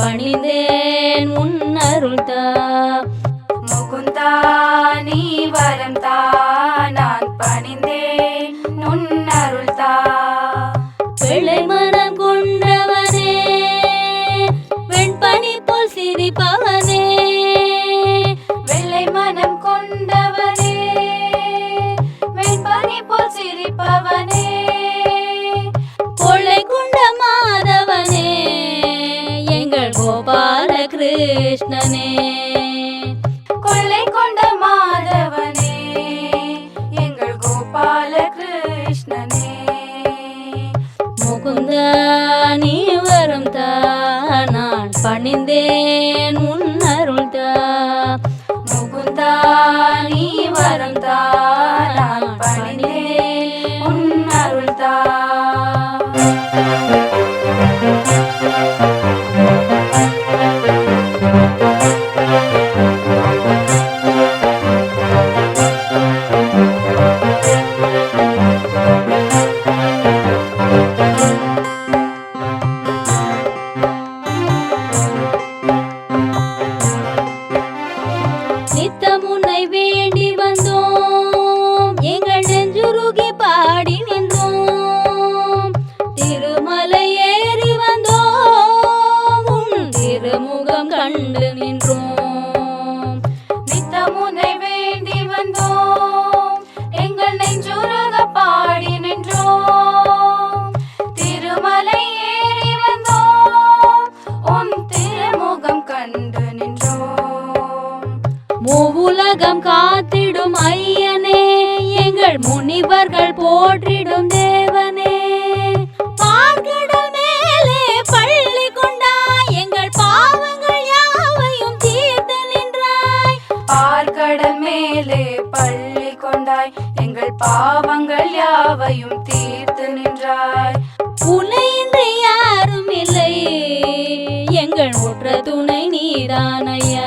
பணிந்தேன் உன் தா முகுந்தா நீ வரம் தா நான் பணிந்தேன் உன் தா வெள்ளை மனம் கொண்டவனே வெண்பனி போல் சிரிப்பவனே வெள்ளை மனம் கொண்டவனே வெண்பனி போல் சிரிப்பவனே கொள்ளை கொண்ட மாதவனே எங்கள் கோபால கிருஷ்ணனே நான் நித்தம் வேண்டி வந்தோம். எங்கள் நெஞ்சுருகி பாடி நின்றோம். திருமலை ஏறி வந்தோம். திருமுகம் கண்டு நின்றோம். எங்கள் முனிவர்கள் போற்றிடும் தேவனே. மேலே பள்ளி கொண்டாய் எங்கள் பாவங்கள் யாவையும் தீர்த்து நின்றாய். பார்க்கடல் யாரும் இல்லை எங்கள் உற்ற துணை நீதானையா.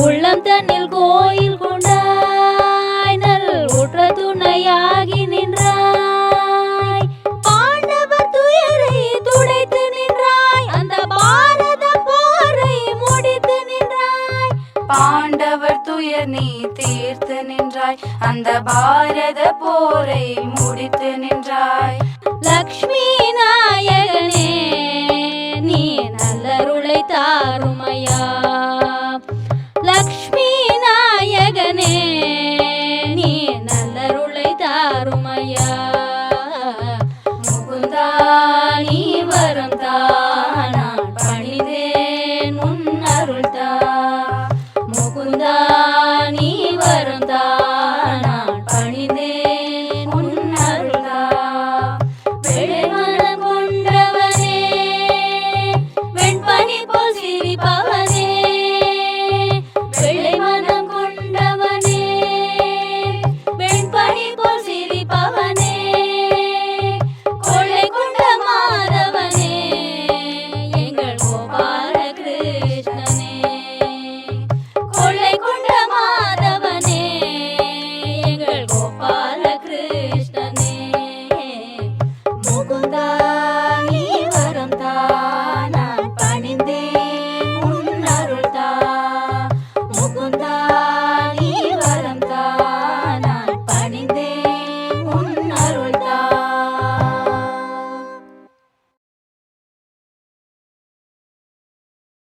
உள்ளம் தன்னில் கோயில் கொண்டாய் நல் உற்ற துணையாகி நின்றாய். பாண்டவர் துயரை துடைத்து நின்றாய் அந்த பாரத போரை முடித்து நின்றாய். பாண்டவர் துயர் நீ தீர்த்து நின்றாய் அந்த பாரத போரை முடித்து நின்றாய். லக்ஷ்மி நாயகனே நீ நல்லருளை தாருமையா? லக்ஷ்மி நாயகனே நீ நல்லருளை தாருமையா? முகுந்தா நீ வரம் தான்